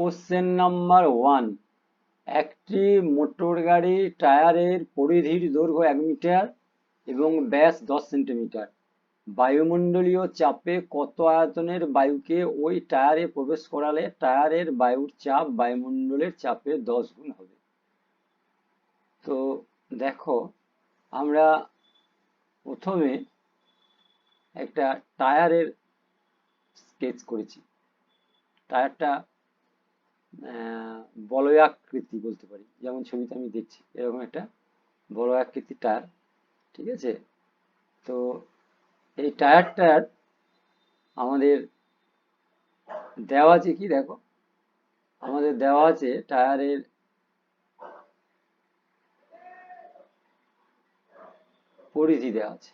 Question number one, একটি motor গাড়ি টায়ারের পরিধির দৈর্ঘ্য এক মিটার এবং ব্যাস দশ সেন্টিমিটার। বায়ুমণ্ডলীয় চাপে কত আয়তনের বায়ুকে ওই টায়ারে প্রবেশ করালে টায়ারের বায়ুর চাপ বায়ুমণ্ডলের চাপের দশ গুণ হবে? তো দেখো, আমরা প্রথমে একটা টায়ারের স্কেচ করেছি। টায়ারটা বলয়াকৃতি বলতে পারি। যেমন ছবিতে আমি দেখছি, এরকম একটা বলয়াকৃতি টায়ার, ঠিক আছে? তো এই টায়ারটার আমাদের দেওয়া আছে কি দেখো? আমাদের দেওয়া আছে টায়ারের পরিধি দেওয়া আছে।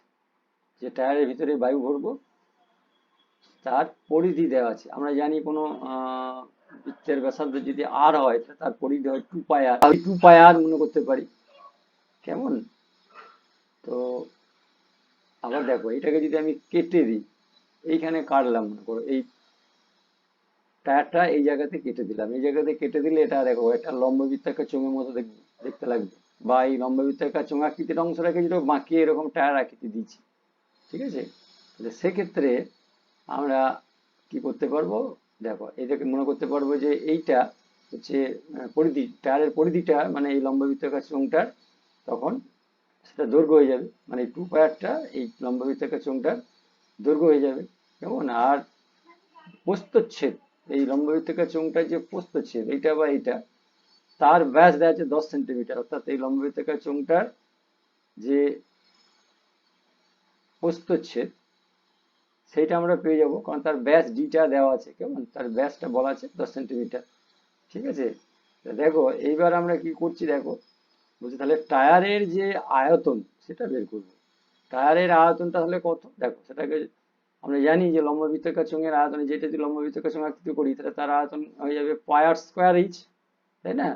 যে টায়ারের ভিতরে বায়ু ভরবো, তার পরিধি দেওয়া আছে। আমরা জানি কোনো বৃত্তের ব্যাসার্ধ যদি আর হয় তার পরিধি হয় টু পাই আর টু পাই আর মনে করতে পারি। কেমন? তো আবার দেখো, এটাকে যদি আমি কেটে দিই, এইখানে কাটলাম, মনে করো, এই টায়ারটা এই জায়গাতে কেটে দিলাম। এই জায়গাতে কেটে দিলে এটা দেখো এটা লম্ববৃত্তাকার চোঙের মতো দেখতে লাগবে। বা এই লম্ববৃত্তাকার চোঙাকৃতির অংশটাকে যেটা বাঁকিয়ে এরকম টায়ার আকৃতি দিচ্ছি, ঠিক আছে? সেক্ষেত্রে আমরা কি করতে পারব? দেখো, এটাকে মনে করতে পারব যে এইটা হচ্ছে পরিধি টায়ারের পরিধিটা মানে এই লম্ববৃত্তাকার চোঙটার তখন সেটা দৈর্ঘ্য হয়ে যাবে। মানে টু পায়ারটা এই লম্ববৃত্তাকার চোঙটার দৈর্ঘ্য হয়ে যাবে। কেমন? আর প্রস্তচ্ছেদ এই লম্ববৃত্তাকার চোঙটার যে প্রস্তচ্ছেদ এইটা বা এইটা, তার ব্যাস দেওয়া আছে দশ সেন্টিমিটার, অর্থাৎ এই লম্ববৃত্তাকার চোঙটার যে প্রস্তচ্ছেদ সেইটা আমরা পেয়ে যাব, কারণ তার ব্যাস ডিটা দেওয়া আছে, কেমন? তার ব্যাসটা বলা আছে দশ সেন্টিমিটার ঠিক আছে? দেখো, এইবার আমরা কি করছি দেখো, বলছি তাহলে টায়ারের যে আয়তন, সেটা বের করব। টায়ারের আয়তনটা তাহলে কত? দেখো, সেটাকে আমরা জানি যে লম্ববৃত্তাকার চোঙের আয়তন যেটা যদি লম্ববৃত্তাকার চোঙ আকৃতি করি, তাহলে তার আয়তন হয়ে যাবে পায়ার স্কোয়ার এইচ তাই না?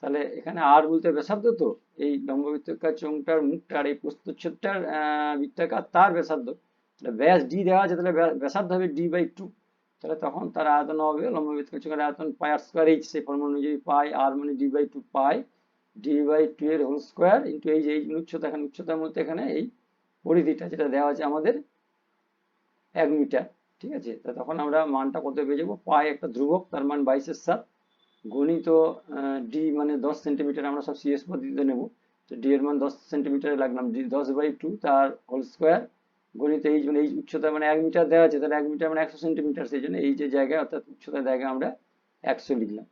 তাহলে এখানে আর বলতে ব্যাসার্ধ তো, এই লম্ববৃত্তাকার চোঙটার মুখটার, এই প্রস্তুচ্ছেদটার বৃত্তাকার তার ব্যাসার্ধ। ব্যাস ডি দেওয়া আছে, তাহলে ব্যাসার্ধ হবে ডি বাই টু তাহলে তখন তার আয়তন হবে লম্ববৃত্তাকার চোঙের আয়তন পাই আর স্কোয়ার এইচ সেই ফর্মুলা অনুযায়ী পাই আর মানে d by two pi d by two এর হোল স্কোয়ার ইন্টু এই যে এই উচ্চতা, এখানে উচ্চতার মধ্যে এখানে এই পরিধিটা যেটা দেওয়া আছে আমাদের এক মিটার, ঠিক আছে? তা তখন আমরা মানটা কত পেয়ে যাব? পাই একটা ধ্রুবক, তার মান বাইশের সাত গণিত ডি মানে দশ সেন্টিমিটার আমরা সব সিএস পদ্ধতিতে নেব। তো ডি এর মান দশ সেন্টিমিটারে লাগলাম ডি দশ বাই টু তার হোল স্কোয়ার গণিত এই জন্য এই উচ্চতা মানে এক মিটার দেওয়া আছে, তাহলে এক মিটার মানে একশো সেন্টিমিটার, সেই জন্য এই যে জায়গায় অর্থাৎ উচ্চতার জায়গায় আমরা একশো লিখলাম।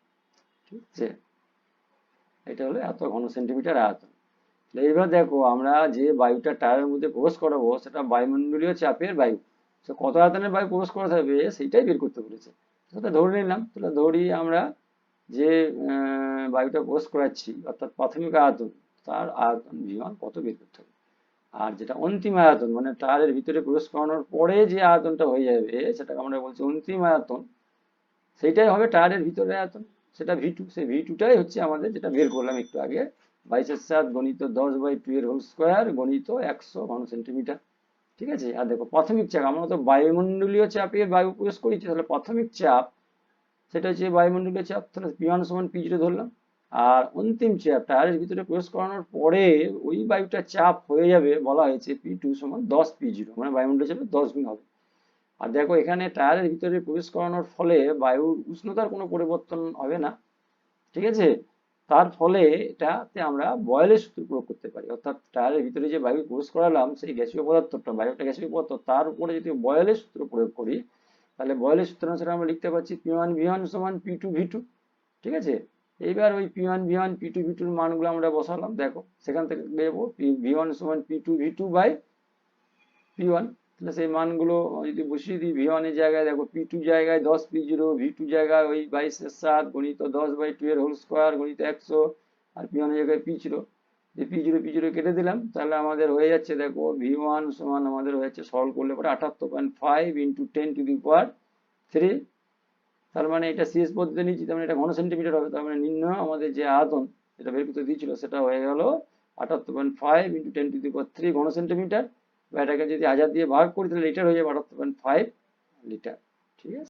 ঠিক আছে? এটা হলো এত ঘন সেন্টিমিটার আয়তন। এইবার দেখো, আমরা যে বায়ুটা টায়ারের মধ্যে প্রবেশ করাবো, সেটা বায়ুমণ্ডলীয় চাপের বায়ু। সে কত আয়তনের বায়ু প্রবেশ করাতে হবে সেইটাই বের করতে বলেছে। সেটা ধরে নিলাম, তাহলে ধরি আমরা যে বায়ুটা প্রবেশ করাচ্ছি, অর্থাৎ প্রাথমিক আয়তন, তার আয়তন বিমান কত বের করতে হবে? আর যেটা অন্তিম আয়তন মানে টায়ারের ভিতরে প্রবেশ করানোর পরে যে আয়তনটা হয়ে যাবে, সেটাকে আমরা বলছি অন্তিম আয়তন। সেইটাই হবে টায়ারের ভিতরে আয়তন। সেটা ভি টু সেই ভি টুটাই হচ্ছে আমাদের যেটা বের করলাম একটু আগে। বাইশের সাত গণিত দশ বাই টু এর হোল স্কোয়ার গণিত একশো ঘন সেন্টিমিটার। ঠিক আছে? আর দেখো, প্রাথমিক চাপ, আমরা তো বায়ুমণ্ডলীয় চাপে বায়ু প্রবেশ করেছি, তাহলে প্রাথমিক চাপ, সেটা হচ্ছে বায়ুমণ্ডলীয় চাপ, তাহলে পি ওয়ান সমান পি জিরো ধরলাম। আর অন্তিম চাপ টায়ারের ভিতরে প্রবেশ করানোর পরে ওই বায়ুটা চাপ হয়ে যাবে বলা হয়েছে পি টু সমান দশ পি জিরো মানে বায়ুমণ্ডলীয় চাপে দশ গুণ হবে। আর দেখো এখানে টায়ারের ভিতরে প্রবেশ করানোর ফলে বায়ুর উষ্ণতার কোনো পরিবর্তন হবে না, ঠিক আছে? তার ফলে এটাতে আমরা বয়েলের সূত্র প্রয়োগ করতে পারি। অর্থাৎ টায়ারের ভিতরে যে বায়ু প্রবেশ করালাম, সেই গ্যাসীয় পদার্থটা, বায়ুটা গ্যাসীয় পদার্থ, তার উপরে যদি বয়েলের সূত্র প্রয়োগ করি, তাহলে বয়েলের সূত্র অনুসারে আমরা লিখতে পারছি পি ওয়ান ভি ওয়ান সমান পি টু ভি টু ঠিক আছে? এইবার ওই P one V one P two V টুর মানগুলো আমরা বসালাম, দেখো, সেখান থেকে দেবো ভি ওয়ান সমান P two V two by P one তাহলে সেই মানগুলো যদি বসিয়ে দিই ভি ওয়ানের জায়গায় দেখো পি টু জায়গায় দশ পি জিরো ভি টু জায়গায় ওই বাইশের সাত, গণিত দশ বাই টু এর হোল স্কোয়ার গণিত একশো, আর পি ওয়ানের জায়গায় পি ছিল যে পি জিরো পি জিরো কেটে দিলাম, তাহলে আমাদের হয়ে যাচ্ছে দেখো ভি ওয়ান সমান আমাদের হয়ে যাচ্ছে সলভ করলে পরে আটাত্তর point five into ten to the power three তার মানে এটা সিএস পদ্ধতি নিচ্ছি তার মানে এটা ঘন সেন্টিমিটার হবে, তার মানে নিম্ন আমাদের যে আয়তন যেটা বের করতে দিয়েছিল সেটা হয়ে গেল আটাত্তর point five into ten to power three ঘন সেন্টিমিটার বা এটাকে যদি হাজার দিয়ে ভাগ করি তাহলে লিটার হয়ে যাবে আটাত্তর পয়েন্ট ফাইভ লিটার ঠিক আছে?